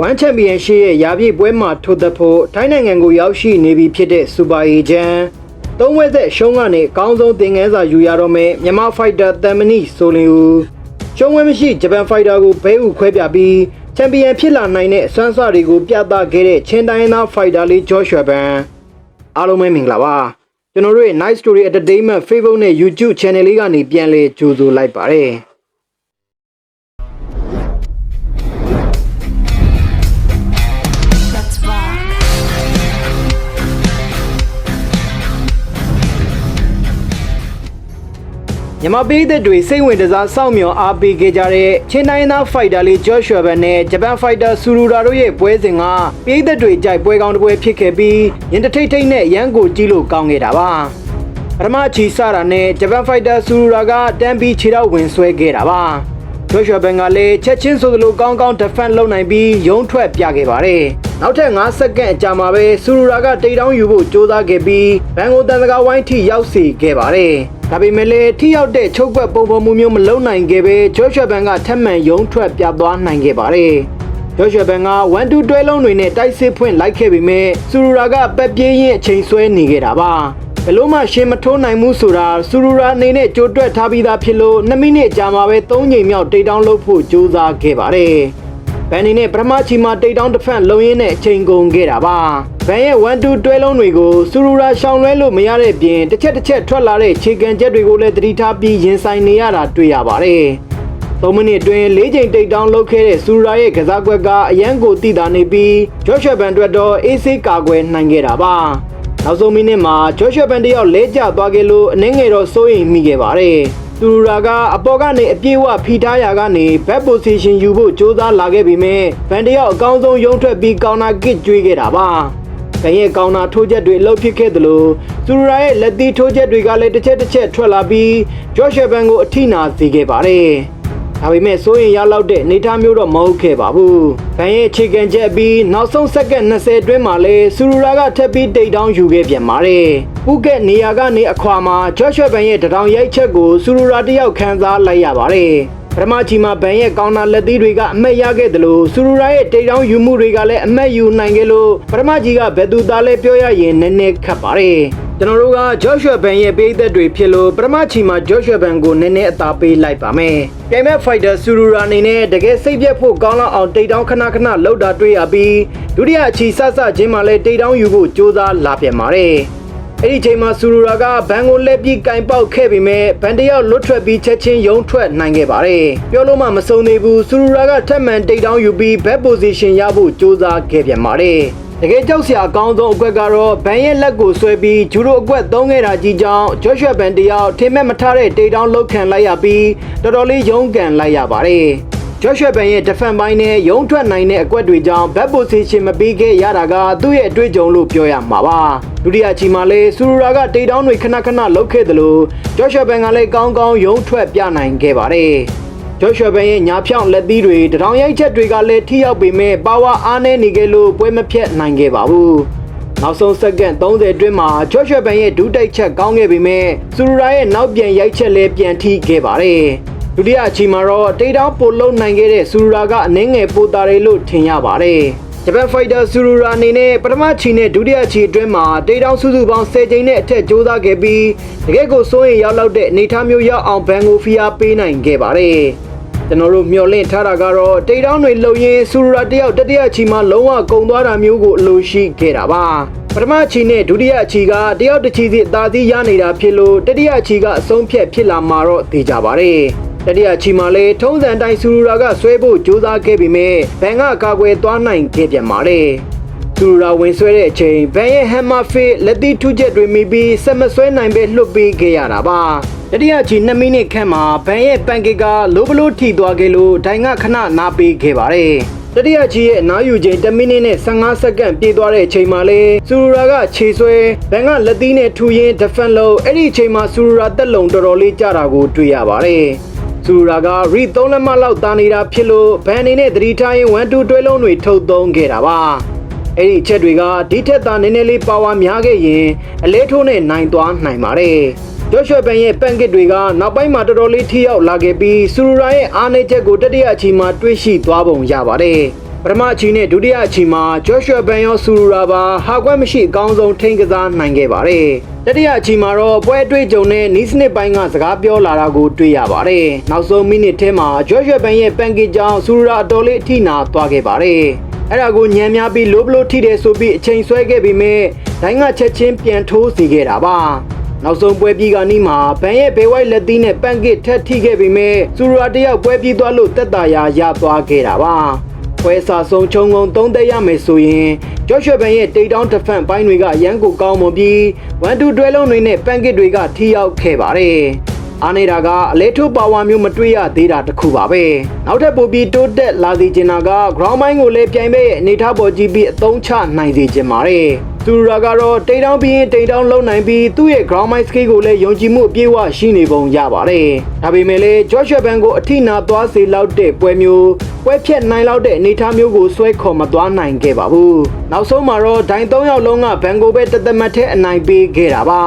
ဝမ်ချန်ပီယံရှစ်ရဲ့ရာပြည့်ပွဲမှာထိုးသက်ဖို့ထိုင်းနိုင်ငံကိုရောက်ရှိနေပြီဖြစ်တဲ့စူပါအေဂျန်သုံးဝက်သက်ရှုံးကနေအကောင်းဆုံးသင်ခန်းစာယူရတော့မယ်မြန်မာဖိုက်တာတမ်မနီဆိုလင်ဦးရှုံးဝဲမရှိဂျပန်ဖိုက်တာကိုဘဲဥခွဲပြပြီးချန်ပီယံဖြစ်လာနိုင်တဲ့အစွမ်းစွတွေကိုပြသခဲ့တဲ့ချင်းတိုင်းသားဖိုက်တာလေးဂျော့ရှွာဘန်အားလုံးပဲမင်္ဂလာပါကျွန်တော်တို့ရဲ့ Night Story Entertainment Facebook နဲ့ YouTube Channel လေးကနေပြန်လည်ကြိုဆိုလိုက်ပါတယ် မြန်မာပြည်သက်တွေစိတ်ဝင်စားစောင့်မျှော်အားပေးခဲ့ကြတဲ့ချင်းတိုင်းသားဖိုက်တာလေးဂျော့ရှွာဘန်နဲ့ဂျပန်ဖိုက်တာဆူရူရာတို့ရဲ့ပွဲစဉ်ကပြည်သက်တွေကြိုက်ပွဲကောင်းတစ်ပွဲဖြစ်ခဲ့ပြီးရင်တထိတ်ထိတ်နဲ့ရန်ကိုကြီးလို့ကောင်းခဲ့တာပါပထမချီစတာနဲ့ဂျပန်ဖိုက်တာဆူရူရာကတန်ပြီးခြေတော့ဝင်ဆွဲခဲ့တာပါဂျော့ရှွာဘန်ကလည်းချက်ချင်းဆိုသလိုကောင်းကောင်းဒဖန်လုပ်နိုင်ပြီးရုံးထွက်ပြခဲ့ပါတယ်နောက်ထပ်5စက္ကန့်အကြာမှာပဲဆူရူရာကတိတ်တောင်းယူဖို့ကြိုးစားခဲ့ပြီးဘန်ကိုတန်စကားဝိုင်းထိရောက်စေခဲ့ပါတယ်။ ဒါပေမဲ့လည်းထိရောက်တဲ့ချုပ်ကွက်ပုံပေါ်မှုမျိုးမလုံနိုင်ခဲ့ပဲဂျော့ရှွာဘန်ကထပ်မံရုံးထွက်ပြသွားနိုင်ခဲ့ပါတယ်။ဂျော့ရှွာဘန်က1-2တွဲလုံးတွေနဲ့တိုက်စစ်ဖွင့်လိုက်ခဲ့ပေမဲ့ဆူရူရာကပက်ပြေးရင်အချိန်ဆွဲနေခဲ့တာပါ။ဘယ်လို့မှရှင်းမထိုးနိုင်မှုဆိုတာဆူရူရာအနေနဲ့ကြိုတွက်ထားပြီးသားဖြစ်လို့2မိနစ်ကြာမှပဲ3ချိန်မြောက်တိတ်တောင်းလုပ်ဖို့ကြိုးစားခဲ့ပါတယ်။ဘန်နီနဲ့ပထမချီမှာတိတ်တောင်းတစ်ဖက်လုံရင်းနဲ့အချိန်ကုန်ခဲ့တာပါ ဘန်ရဲ့1-2တွဲလုံးတွေကိုစူရူရာရှောင်လွဲလို့မရတဲ့ပြင်တစ်ချက်တစ်ချက်ထွက်လာတဲ့ခြေကန်ချက်တွေကိုလည်းသတိထားပြီးရင်ဆိုင်နေရတာတွေ့ရပါတယ်3မိနစ်အတွင်း၄ချိန်တိတ်တောင်းလုပ်ခဲ့တဲ့စူရူရာရဲ့ကစားကွက်ကအရန်ကိုတည်တာနေပြီးဂျော့ရှ်ဘန်အတွက်တော့အေးဆေးကာကွယ်နိုင်ခဲ့တာပါနောက်ဆုံးမိနစ်မှာဂျော့ရှ်ဘန်တယောက်လဲကျသွားခဲ့လို့အနှင်းငယ်တော့စိုးရိမ်မိခဲ့ပါတယ်သူရူရာကအပေါ်ကနေအပြည့်ဝဖိထားရာကနေဘက်ပိုစီရှင်ယူဖို့ကြိုးစားလာခဲ့ပြီးမြဲဗန်တယောက်အကောင်းဆုံးရုံးထွက်ပြီးကောင်နာကစ်ကျွေးခဲ့တာပါ။ ကရဲ့ကောင်နာထိုးချက်တွေအလုပ်ဖြစ်ခဲ့သလိုသူရူရာရဲ့လက်သီးထိုးချက်တွေကလည်းတစ်ချက်တစ်ချက်ထွက်လာပြီးဂျော့ရှ်ဘန်ကိုအထိနာစေခဲ့ပါတယ်။ဒါပေမဲ့စိုးရင်ရလောက်တဲ့အနေအထားမျိုးတော့မဟုတ်ခဲ့ပါဘူး။ဗန်ရဲ့ခြေကန်ချက်ပြီးနောက်ဆုံးစက္ကန့်20အတွင်းမှာလဲဆူရူရာကထပ်ပြီးတိတ်တောင်းယူခဲ့ပြန်ပါတယ်။ပူကက်နေရာကနေအခွာမှာဂျော့ရှ်ဘန်ရဲ့တထောင်ရိုက်ချက်ကိုဆူရူရာတယောက်ခံစားလိုက်ရပါတယ်။ ပထမချီမှာဘန်ရဲ့ကောင်းနာလက်သီးတွေကအမက်ရခဲ့တယ်လို့ဆူရူရာရဲ့တိတ်တောင်းယူမှုတွေကလည်းအမက်ယူနိုင်ခဲ့လို့ပထမချီကဘယ်သူသားလဲပြောရရင်နည်းနည်းခက်ပါတယ်။ကျွန်တော်တို့ကဂျော့ရှ်ဘန်ရဲ့ပေးသက်တွေဖြစ်လို့ပထမချီမှာဂျော့ရှ်ဘန်ကိုနည်းနည်းအသာပေးလိုက်ပါမယ်။ပြိုင်မဲ့ဖိုက်တာဆူရူရာအနေနဲ့တကယ်စိတ်ပြတ်ဖို့ကောင်းလောက်အောင်တိတ်တောင်းခဏခဏလှုပ်တာတွေ့ရပြီးဒုတိယအချီဆဆချင်းမှာလည်းတိတ်တောင်းယူဖို့ကြိုးစားလာပြန်ပါတယ်။ အဲ့ဒီချိန်မှာဆူရူရာကဘန်ကိုလက်ပြီးကင်ပေါက်ခဲ့ပေမဲ့ဘန်တယောက်လွတ်ထွက်ပြီးချက်ချင်းယုံထွက်နိုင်ခဲ့ပါတယ်။ပြောလို့မှမဆုံးသေးဘူးဆူရူရာကထပ်မံတိတ်တောင်းယူပြီးဘက်ပိုဇီရှင်ရဖို့ကြိုးစားခဲ့ပြန်ပါတယ်။တကယ်ကြောက်စရာအကောင်းဆုံးအကွက်ကတော့ဘန်ရဲ့လက်ကိုဆွဲပြီးဂျူရိုအကွက်သုံးခဲ့တာကြီးကြောင့်ဂျော့ရှ်ဘန်တယောက်ထင်မဲ့မထားတဲ့တိတ်တောင်းလောက်ခံလိုက်ရပြီးတော်တော်လေးယုံကန်လိုက်ရပါတယ်။ ဂျော့ရှ်ဘန်ရဲ့ဒဖန်ပိုင်းနဲ့ရုံးထွက်နိုင်တဲ့အကွက်တွေကြောင့်ဘက်ပိုစီရှင်မပြီးခဲ့ရတာကသူ့ရဲ့အတွေ့အကြုံလို့ပြောရမှာပါဒုတိယချီမှာလေဆူရူရာကတိတ်တောင်းတွေခဏခဏလှုပ်ခဲ့တယ်လို့ဂျော့ရှ်ဘန်ကလည်းကောင်းကောင်းရုံးထွက်ပြနိုင်ခဲ့ပါတယ်ဂျော့ရှ်ဘန်ရဲ့ညာဖြောင်းလက်သီးတွေတထောင်ရိုက်ချက်တွေကလည်းထိရောက်ပေမဲ့ပါဝါအားနည်းနေခဲ့လို့ပွဲမဖြတ်နိုင်ခဲ့ပါဘူးနောက်ဆုံးစက္ကန့်30အတွင်းမှာဂျော့ရှ်ဘန်ရဲ့ဒူးတိုက်ချက်ကောင်းခဲ့ပေမဲ့ဆူရူရာရဲ့နောက်ပြန်ရိုက်ချက်လည်းပြန်ထိခဲ့ပါတယ် ဒုတိယအချီမှာတော့တိတ်တောင်းပိုလုံးနိုင်ခဲ့တဲ့ဆူရူရာကအနှင်းငယ်ပိုတာတွေလို့ထင်ရပါတယ်ဂျပန်ဖိုက်တာဆူရူရာအနေနဲ့ပထမချီနဲ့ဒုတိယချီအတွင်းမှာတိတ်တောင်းစုစုပေါင်း10ချိန်နဲ့အထက်ကြိုးစားခဲ့ပြီးတကယ့်ကိုစိုးရင်ရောက်လောက်တဲ့အနေအထားမျိုးရောက်အောင်ဘန်ကိုဖီယာပေးနိုင်ခဲ့ပါတယ်ကျွန်တော်တို့မျှော်လင့်ထားတာကတော့တိတ်တောင်းတွေလုံရင်းဆူရူရာတယောက်တတိယချီမှာလုံးဝကုံသွားတာမျိုးကိုအလိုရှိခဲ့တာပါပထမချီနဲ့ဒုတိယချီကတယောက်တစ်ချီစီအသာစီးရနေတာဖြစ်လို့တတိယချီကအဆုံးဖြတ်ဖြစ်လာမှာတော့သိကြပါတယ် တတိယချီမှာလေထုံးစံတိုင်းဆူရူရာကဆွဲဖို့ကြိုးစားခဲ့ပေမဲ့ဘန်ကကာကွယ်သွားနိုင်ခဲ့ပြန်ပါတယ်ဆူရူရာဝင်ဆွဲတဲ့အချိန်ဘန်ရဲ့ဟမ်မာဖေးလက်သီးထုချက်တွေမိပြီးဆက်မဆွဲနိုင်ပဲလှုပ်ပေးခဲ့ရတာပါတတိယချီ2မိနစ်ခန့်မှာဘန်ရဲ့ပန်ကစ်ကလိုဘလိုထိသွားခဲ့လို့ဒိုင်ကခဏနားပေးခဲ့ပါတယ်တတိယချီရဲ့အနားယူချိန်1မိနစ်နဲ့15စက္ကန့်ပြည့်သွားတဲ့အချိန်မှာလေဆူရူရာကခြေဆွဲဘန်ကလက်သီးနဲ့ထူရင်းဒဖန်လို့အဲ့ဒီအချိန်မှာဆူရူရာတက်လုံတော်တော်လေးကြတာကိုတွေ့ရပါတယ် ဆူရူရာကရီ3လက်မလောက်တာနေတာဖြစ်လို့ဘန်အနေနဲ့သတိထားရင်1 2တွဲလုံးတွေထုတ်သုံးခဲ့တာပါအဲ့ဒီအချက်တွေကဒီထက်သာနည်းနည်းလေးပါဝါများခဲ့ရင်အလဲထိုးနဲ့နိုင်သွားနိုင်ပါတယ်ဂျော့ရှ်ဘန်ရဲ့ပန်ကစ်တွေကနောက်ပိုင်းမှာတော်တော်လေးထိရောက်လာခဲ့ပြီးဆူရူရာရဲ့အားနည်းချက်ကိုတတိယအချိန်မှာတွေးရှိသွားပုံရပါတယ် ပပထမအချီနဲ့ဒုတိယအချီမှာဂျော့ရှွာဘန်ရောဆူရူရာပါဟာကွက်မရှိအကောင်းဆုံးထိန်းကစားနိုင်ခဲ့ပါတယ်တတိယအချီမှာတော့ပွဲအတွေ့အကြုံနဲ့နီးစနစ်ပိုင်းကစကားပြောလာတာကိုတွေ့ရပါတယ်နောက်ဆုံးမိနစ်ထဲမှာဂျော့ရှွာဘန်ရဲ့ပန်ကီကြောင့်ဆူရူရာအတော်လေးအထိနာသွားခဲ့ပါတယ်အဲ့ဒါကိုညံများပြီးလိုဘလိုထိတယ်ဆိုပြီးအချိန်ဆွဲခဲ့ပြီးမြဲဒိုင်းကချက်ချင်းပြန်ထိုးစီခဲ့တာပါနောက်ဆုံးပွဲပြီးကနီးမှာဘန်ရဲ့ဘေဝိုက်လက်သီးနဲ့ပန်ကစ်ထက်ထိခဲ့ပြီးမြဲဆူရူရာတယောက်ပွဲပြီးသွားလို့တက်တာရာရသွားခဲ့တာပါ ပွဲစာဆုံးချုံငုံသုံးသက်ရမယ်ဆိုရင်ဂျော့ရှ်ဘန်ရဲ့တိတ်တောင်းတစ်ဖက်ပိုင်းတွေကရန်ကိုကောင်းမွန်ပြီး1 2တွဲလုံးတွေနဲ့ပန်ကစ်တွေကထိရောက်ခဲ့ပါတယ်အားနေတာကအလဲထိုးပါဝါမျိုးမတွေ့ရသေးတာတခုပါပဲနောက်ထပ်ပိုပြီးတိုးတက်လာစီချင်တာက ground mine ကိုလည်းပြိုင်ပဲရဲ့အနေထားပေါ်ကြည့်ပြီးအသုံးချနိုင်စေချင်ပါတယ် သူရာကတော့တိတ်တောင်းပြီးရင်တိတ်တောင်းလုံနိုင်ပြီးသူ့ရဲ့ ground mine skill ကိုလည်းယုံကြည်မှုအပြည့်အဝရှိနေပုံရပါတယ်ဒါပေမဲ့လည်း Joshua Ban ကိုအထိနာသွားစေလောက်တဲ့ပွဲမျိုးပွဲဖြတ်နိုင်လောက်တဲ့အနေထားမျိုးကိုဆွဲခေါ်မသွားနိုင်ခဲ့ပါဘူးနောက်ဆုံးမှာတော့ဒိုင်၃ယောက်လုံးကဘန်ကိုပဲတသက်မတ်တဲ့အနိုင်ပေးခဲ့တာပါ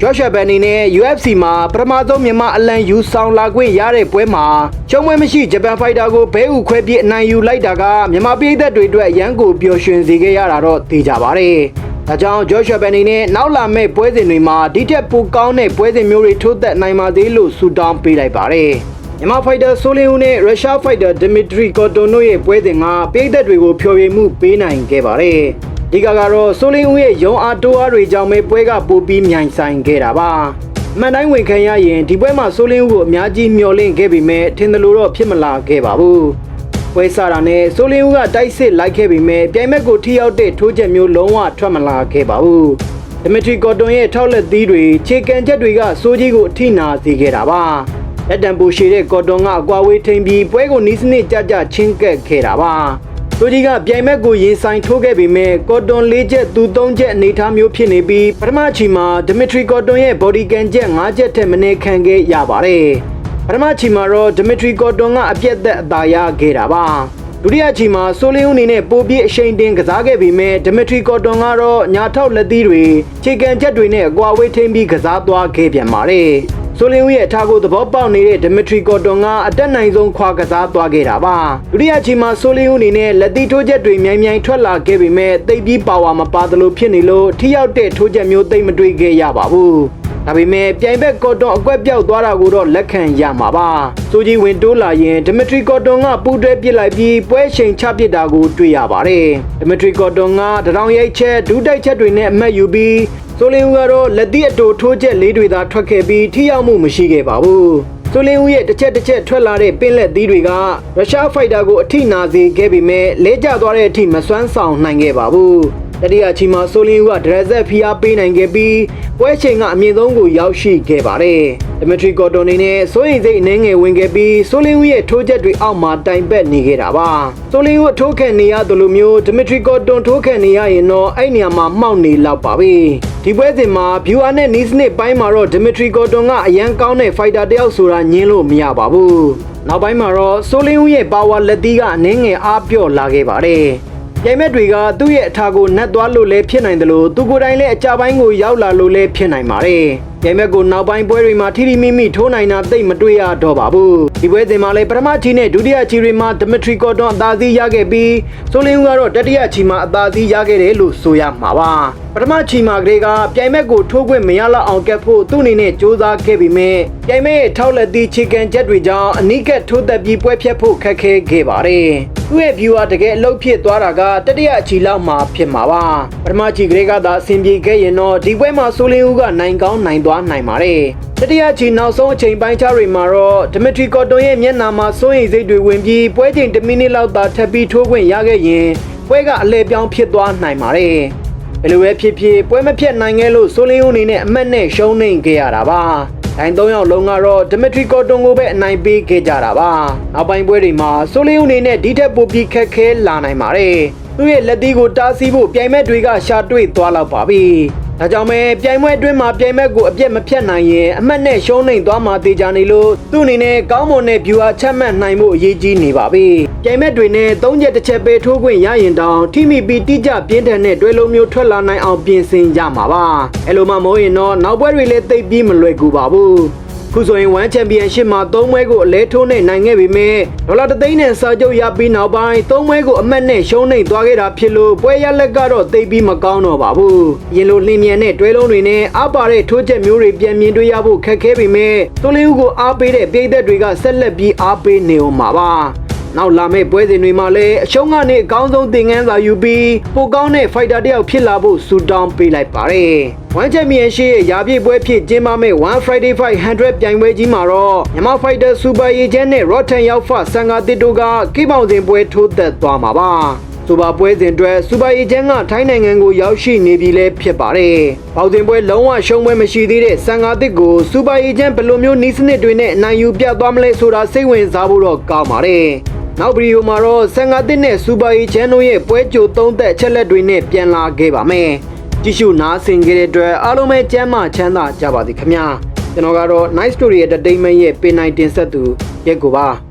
Joshua Ban အနေနဲ့ UFC မှာပထမဆုံးမြန်မာအလံယူဆောင်လာခွင့်ရတဲ့ပွဲမှာချုံမွဲမရှိဂျပန်ဖိုက်တာကိုဘဲဥခွဲပြီးအနိုင်ယူလိုက်တာကမြန်မာပြည်သက်တွေအတွက်ရန်ကိုပျော်ရွှင်စေခဲ့ရတာတော့သိကြပါတယ်။ဒါကြောင့် Joshua Ban အနေနဲ့နောက်လာမယ့်ပွဲစဉ်တွေမှာဒီထက်ပိုကောင်းတဲ့ပွဲစဉ်မျိုးတွေထိုးသက်နိုင်ပါသေးလို့ဆုတောင်းပေးလိုက်ပါတယ်။ မြန်မာဖိုက်တာဆိုလင်ဦးနဲ့ရုရှားဖိုက်တာဒမီထရီကော်တိုနိုရဲ့ပွဲစဉ်ကပြည်သက်တွေကိုဖျော်ဖြေမှုပေးနိုင်ခဲ့ပါတယ်။ဒီကကတော့ဆိုလင်ဦးရဲ့ရုံအားတိုးအားတွေကြောင့်ပဲပွဲကပိုပြီးမြိုင်ဆိုင်ခဲ့တာပါ။မှန်တိုင်းဝင်ခံရရင်ဒီပွဲမှာဆိုလင်းဦးကိုအများကြီးမျှော်လင့်ခဲ့ပေမဲ့ထင်တယ်လို့တော့ဖြစ်မလာခဲ့ပါဘူး။ပွဲစားတာနဲ့ဆိုလင်းဦးကတိုက်စစ်လိုက်ခဲ့ပေမဲ့ပြိုင်ဘက်ကိုထိရောက်တဲ့ထိုးချက်မျိုးလုံးဝထွက်မလာခဲ့ပါဘူး။ဒမီထရီကော်တွန်ရဲ့ထောက်လက်သီးတွေခြေကန်ချက်တွေကစိုးကြီးကိုအထိနာစေခဲ့တာပါ။ လက်တံပူရှည်တဲ့ကော်တွန်ကအကွာဝေးထိန်ပြီးပွဲကိုနီးစနစ်ကြကြချင်းကပ်ခဲ့တာပါ။သူကြီးကပြိုင်ဘက်ကိုရင်ဆိုင်ထိုးခဲ့ပေမဲ့ကော်တွန်၄ချက်သူ၃ချက်အနေထားမျိုးဖြစ်နေပြီးပထမချီမှာဒမီထရီကော်တွန်ရဲ့ body can ချက်၅ချက်ထက်မနည်းခံခဲ့ရပါတယ်။ပထမချီမှာတော့ဒမီထရီကော်တွန်ကအပြက်သက်အသာရခဲ့တာပါ။ဒုတိယချီမှာဆိုလင်းဦးအနေနဲ့ပိုပြီးအရှိန်တင်ကစားခဲ့ပေမဲ့ဒမီထရီကော်တွန်ကတော့ညာထောက်လက်သီးတွေခြေကန်ချက်တွေနဲ့အကွာဝေးထိန်းပြီးကစားသွားခဲ့ပြန်ပါတယ်။ ဆိုလင်းဦးရဲ့အထားကိုသဘောပေါက်နေတဲ့ဒမီထရီကော်တွန်ကအတက်နိုင်ဆုံးခွာကစားသွားခဲ့တာပါဒုတိယချီမှာဆိုလင်းဦးအနေနဲ့လက်သီးထိုးချက်တွေမြိုင်မြိုင်ထွက်လာခဲ့ပေမဲ့တိတ်ပြီးပါဝါမပါသလိုဖြစ်နေလို့ထိရောက်တဲ့ထိုးချက်မျိုးသိမ့်မတွေ့ခဲ့ရပါဘူးဒါပေမဲ့ပြိုင်ဘက်ကော်တွန်အကွက်ပြောက်သွားတာကိုတော့လက်ခံရမှာပါ။ဆိုကြီးဝင်တိုးလာရင်ဒမီထရီကော်တွန်ကပူးတွဲပစ်လိုက်ပြီးပွဲချိန်ချပစ်တာကိုတွေ့ရပါတယ်။ဒမီထရီကော်တွန်ကတရောင်ရိုက်ချက်ဒူးတိုက်ချက်တွေနဲ့အမှတ်ယူပြီး ဆိုလင်းဦးကတော့လက်သီးအတူထိုးချက်လေးတွေသာထွက်ခဲ့ပြီးထိရောက်မှုမရှိခဲ့ပါဘူး။ဆိုလင်းဦးရဲ့တစ်ချက်တစ်ချက်ထွက်လာတဲ့ပင်လက်သီးတွေကရုရှားဖိုက်တာကိုအထိနာစေခဲ့ပေမဲ့လဲကျသွားတဲ့အထိမစွမ်းဆောင်နိုင်ခဲ့ပါဘူး။ တတိယချီမှာဆိုလင်းဦးကဒရက်ဆက်ဖီအားပေးနိုင်ခဲ့ပြီးပွဲချိန်ကအမြင့်ဆုံးကိုရောက်ရှိခဲ့ပါတယ်။ဒမီထရီကော်တိုနေနဲ့စိုးရင်စိတ်အနှဲငယ်ဝင်ခဲ့ပြီးဆိုလင်းဦးရဲ့ထိုးချက်တွေအောက်မှာတိုင်ပက်နေခဲ့တာပါ။ဆိုလင်းဦးထိုးခန့်နေရတယ်လို့မျိုးဒမီထရီကော်တွန်ထိုးခန့်နေရရင်တော့အဲ့နေရာမှာမှောက်နေလောက်ပါပဲ။ဒီပွဲစဉ်မှာ viewer နဲ့ nice နဲ့ပိုင်းမှာတော့ဒမီထရီကော်တွန်ကအရန်ကောင်းတဲ့ fighter တယောက်ဆိုတာညင်းလို့မရပါဘူး။နောက်ပိုင်းမှာတော့ဆိုလင်းဦးရဲ့ power လက်သီးကအနှဲငယ်အားပြော့လာခဲ့ပါတယ်။ ပြိုင်ဘက်တွေကသူ့ရဲ့အထာကိုနှက်သွားလို့လည်းဖြစ်နိုင်တယ်လို့သူကိုယ်တိုင်လည်းအကြပိုင်းကိုရောက်လာလို့လည်းဖြစ်နိုင်ပါတယ်။ပြိုင်ဘက်ကိုနောက်ပိုင်းပွဲတွေမှာထိထိမိမိထိုးနိုင်တာသိပ်မတွေ့ရတော့ပါဘူး။ဒီပွဲစဉ်မှာလည်းပထမချီနဲ့ဒုတိယချီတွေမှာဒမီထရီကော်တွန်အသာစီးရခဲ့ပြီးဆိုလင်းဦးကတော့တတိယချီမှာအသာစီးရခဲ့တယ်လို့ဆိုရမှာပါ။ပထမချီမှာကလေးကပြိုင်ဘက်ကိုထိုးခွင့်မရလောက်အောင်ကက်ဖို့သူ့အနေနဲ့စူးစမ်းခဲ့ပြီးမြဲပြိုင်ဘက်ရဲ့ထောက်လက်သီးချီကန်ချက်တွေကြောင့်အနိကက်ထိုးသက်ပြီးပွဲဖြတ်ဖို့ခက်ခဲခဲ့ပါတယ်။သူ့ရဲ့ viewer တကယ်အလုပ်ဖြစ်သွားတာကတတိယချီလောက်မှာဖြစ်မှာပါပထမချီကလေးကသာအဆင်ပြေခဲ့ရင်တော့ဒီပွဲမှာဆိုလင်းဦးကနိုင်ကောင်းနိုင်သွားနိုင်ပါတယ်တတိယချီနောက်ဆုံးအချိန်ပိုင်းခြားတွေမှာတော့ဒမီထရီကော်တွန်ရဲ့မျက်နှာမှာစိုးရိမ်စိတ်တွေဝင်ပြီးပွဲချိန်1မိနစ်လောက်သာထပ်ပြီးထိုးခွင့်ရခဲ့ရင်ပွဲကအလဲပြောင်းဖြစ်သွားနိုင်ပါတယ်ဘယ်လိုပဲဖြစ်ဖြစ်ပွဲမဖြတ်နိုင်ခဲ့လို့ဆိုလင်းဦးအနေနဲ့အမတ်နဲ့ရှုံးနေခဲ့ရတာပါဒိုင်၃ယောက်လုံးကတော့ဒမီထရီကော်တွန်ကိုပဲအနိုင်ပေးခဲ့ကြတာပါနောက်ပိုင်းပွဲတွေမှာဆိုလင်းဦးအနေနဲ့ဒီထက်ပိုပြီးခက်ခဲလာနိုင်ပါတယ်သူ့ရဲ့လက်သီးကိုတားဆီးဖို့ပြိုင်ဘက်တွေကရှာတွေ့သွားလောက်ပါပြီ။ ဒါကြောင့်ပဲပြိုင်ပွဲအတွင်းမှာပြိုင်ဘက်ကိုအပြက်မဖြတ်နိုင်ရင်အမှတ်နဲ့ရှုံးနိုင်သွားမှတေချာနေလို့သူ့အနေနဲ့ကောင်းမွန်တဲ့ viewer ချက်မှတ်နိုင်ဖို့အရေးကြီးနေပါပြီ။ပြိုင်ဘက်တွေနဲ့၃ချက်တစ်ချက်ပဲထိုးခွင့်ရရင်တောင်ထိမိပြီးတိကျပြင်းထန်တဲ့တွဲလုံးမျိုးထွက်လာနိုင်အောင်ပြင်ဆင်ကြမှာပါ။အဲ့လိုမှမဟုတ်ရင်တော့နောက်ပွဲတွေလည်းသိပ်ပြီးမလွယ်ကူပါဘူး။ ခုခုဆိုရင်1 Championship မှာ3ပွဲကိုအလဲထိုးနဲ့နိုင်ခဲ့ပေမဲ့ဒေါ်လာ3သိန်းနဲ့စာချုပ်ရပြီးနောက်ပိုင်း3ပွဲကိုအမှတ်နဲ့ရှုံးနိမ့်သွားခဲ့တာဖြစ်လို့ပွဲရလက်ကတော့သိပ်ပြီးမကောင်းတော့ပါဘူး။ရင်လိုလင်းမြန်တဲ့တွဲလုံးတွေနဲ့အပါတဲ့ထိုးချက်မျိုးတွေပြန်မြင်တွေ့ရဖို့ခက်ခဲပေမဲ့သွလေးဦးကိုအားပေးတဲ့ပြည်သက်တွေကဆက်လက်ပြီးအားပေးနေအောင်ပါပါ။ နောက်လာမယ့်ပွဲစဉ်တွေမှာလည်းအရှုံးကနေအကောင်းဆုံးသင်ခန်းစာယူပြီးပိုကောင်းတဲ့ဖိုက်တာတစ်ယောက်ဖြစ်လာဖို့ဆူတောင်းပေးလိုက်ပါတယ်။ One Championship ရဲ့ရာပြည့်ပွဲဖြစ်ကျင်းပမယ့် One Friday Fight 100ပြိုင်ပွဲကြီးမှာတော့မြန်မာ Fighter Super Agent နဲ့ Rotten ရောက်ဖဆန်ကာတစ်တို့ကကိပောင်စဉ်ပွဲထိုးသက်သွားမှာပါ။စူပါပွဲစဉ်အတွက်စူပါအေဂျင့်ကထိုင်းနိုင်ငံကိုရောက်ရှိနေပြီလည်းဖြစ်ပါတယ်။ပေါစဉ်ပွဲလုံးဝရှုံးပွဲမရှိသေးတဲ့ဆန်ငါတစ်ကိုစူပါအေဂျင့်ဘယ်လိုမျိုးနီးစနစ်တွေနဲ့အနိုင်ယူပြသွားမလဲဆိုတာစိတ်ဝင်စားဖို့တော့ကောင်းပါတယ်။ နောက်ဗီဒီယိုမှာတော့ဆန်ငါတစ်နဲ့စူပါအေဂျင့်တို့ရဲ့ပွဲကြိုသုံးသက်အချက်လက်တွေနဲ့ပြန်လာခဲ့ပါမယ်။ကြည့်ရှုနားဆင်ကြတဲ့အတွက်အားလုံးပဲကျမ်းမာချမ်းသာကြပါစေခင်ဗျာ။ကျွန်တော်ကတော့ Nice Story Entertainment ရဲ့ပင်နိုင်တင်ဆက်သူရက်ကိုပါ။